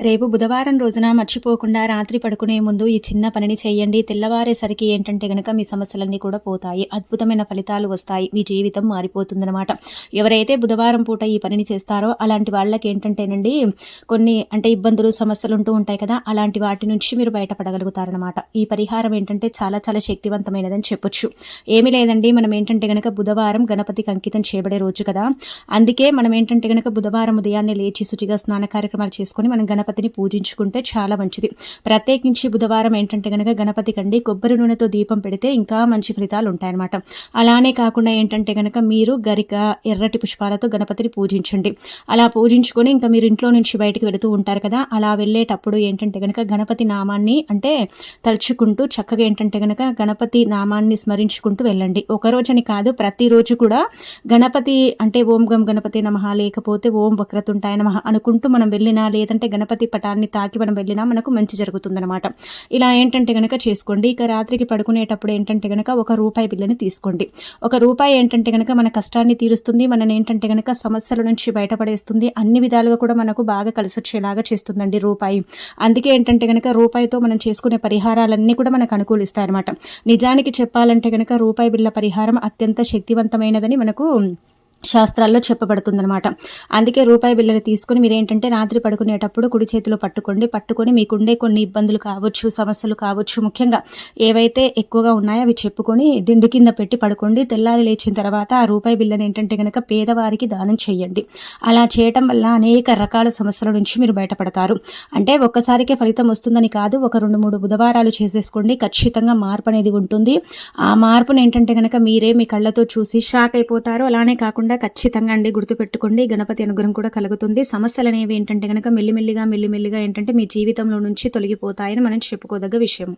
రేపు బుధవారం రోజున మర్చిపోకుండా రాత్రి పడుకునే ముందు ఈ చిన్న పనిని చేయండి. తెల్లవారేసరికి ఏంటంటే గనక మీ సమస్యలన్నీ కూడా పోతాయి. అద్భుతమైన ఫలితాలు వస్తాయి. మీ జీవితం మారిపోతుందనమాట ఎవరైతే బుధవారం పూట ఈ పనిని చేస్తారో అలాంటి వాళ్ళకి ఏంటంటేనండి కొన్ని అంటే ఇబ్బందులు సమస్యలు ఉంటూ ఉంటాయి కదా అలాంటి వాటి నుంచి మీరు బయటపడగలుగుతారనమాట ఈ పరిహారం ఏంటంటే చాలా చాలా శక్తివంతమైనదని చెప్పొచ్చు. ఏమీ లేదండి. మనం ఏంటంటే గనక బుధవారం గణపతికి అంకితం చేయబడే రోజు కదా. అందుకే మనం ఏంటంటే గనక బుధవారం ఉదయాన్నే లేచి శుచిగా స్నాన కార్యక్రమాలు చేసుకొని మనం గణపతిని పూజించుకుంటే చాలా మంచిది. ప్రత్యేకించి బుధవారం ఏంటంటే కనుక గణపతి కండి కొబ్బరి నూనెతో దీపం పెడితే ఇంకా మంచి ఫలితాలు ఉంటాయన్నమాట. అలానే కాకుండా ఏంటంటే కనుక మీరు గరిక ఎర్రటి పుష్పాలతో గణపతిని పూజించండి. అలా పూజించుకొని ఇంకా మీరు ఇంట్లో నుంచి బయటకు వెళుతూ ఉంటారు కదా అలా వెళ్ళేటప్పుడు ఏంటంటే కనుక గణపతి నామాన్ని అంటే తలుచుకుంటూ చక్కగా ఏంటంటే కనుక గణపతి నామాన్ని స్మరించుకుంటూ వెళ్ళండి. ఒకరోజని కాదు ప్రతిరోజు కూడా గణపతి అంటే ఓం గం గణపతి నమహ లేకపోతే ఓం వక్రతుంటాయ నమహ అనుకుంటూ మనం వెళ్ళినా లేదంటే గణపతి పటాన్ని తాకి మనం వెళ్ళినా మనకు మంచి జరుగుతుందనమాట ఇలా ఏంటంటే కనుక చేసుకోండి. ఇక రాత్రికి పడుకునేటప్పుడు ఏంటంటే కనుక ఒక రూపాయి బిల్లని తీసుకోండి. ఒక రూపాయి ఏంటంటే కనుక మన కష్టాన్ని తీరుస్తుంది. మనని ఏంటంటే కనుక సమస్యల నుంచి బయటపడేస్తుంది. అన్ని విధాలుగా కూడా మనకు బాగా కలిసి వచ్చేలాగా చేస్తుందండి రూపాయి. అందుకే ఏంటంటే కనుక రూపాయితో మనం చేసుకునే పరిహారాలన్నీ కూడా మనకు అనుకూలిస్తాయన్నమాట. నిజానికి చెప్పాలంటే కనుక రూపాయి బిళ్ళ పరిహారం అత్యంత శక్తివంతమైనదని మనకు శాస్త్రాల్లో చెప్పబడుతుందనమాట అందుకే రూపాయి బిల్లని తీసుకుని మీరు ఏంటంటే రాత్రి పడుకునేటప్పుడు కుడి చేతిలో పట్టుకోండి. పట్టుకొని మీకుండే కొన్ని ఇబ్బందులు కావచ్చు సమస్యలు కావచ్చు ముఖ్యంగా ఏవైతే ఎక్కువగా ఉన్నాయో అవి చెప్పుకొని దిండు కింద పెట్టి పడుకోండి. తెల్లారి లేచిన తర్వాత ఆ రూపాయి బిల్లని ఏంటంటే కనుక పేదవారికి దానం చేయండి. అలా చేయటం వల్ల అనేక రకాల సమస్యల నుంచి మీరు బయటపడతారు. అంటే ఒక్కసారికే ఫలితం వస్తుందని కాదు ఒక రెండు మూడు బుధవారాలు చేసేసుకోండి. ఖచ్చితంగా మార్పు అనేది ఉంటుంది. ఆ మార్పును ఏంటంటే కనుక మీరే మీ కళ్ళతో చూసి షాక్ అయిపోతారు. అలానే కాకుండా ఖచ్చితంగా అండి గుర్తుపెట్టుకోండి. గణపతి అనుగ్రహం కూడా కలుగుతుంది. సమస్యలు అనేవి ఏంటంటే కనుక మెల్లిమెల్లిగా మెల్లిమెల్లిగా ఏంటంటే మీ జీవితంలో నుంచి తొలగిపోతాయని మనం చెప్పుకోదగ్గ విషయం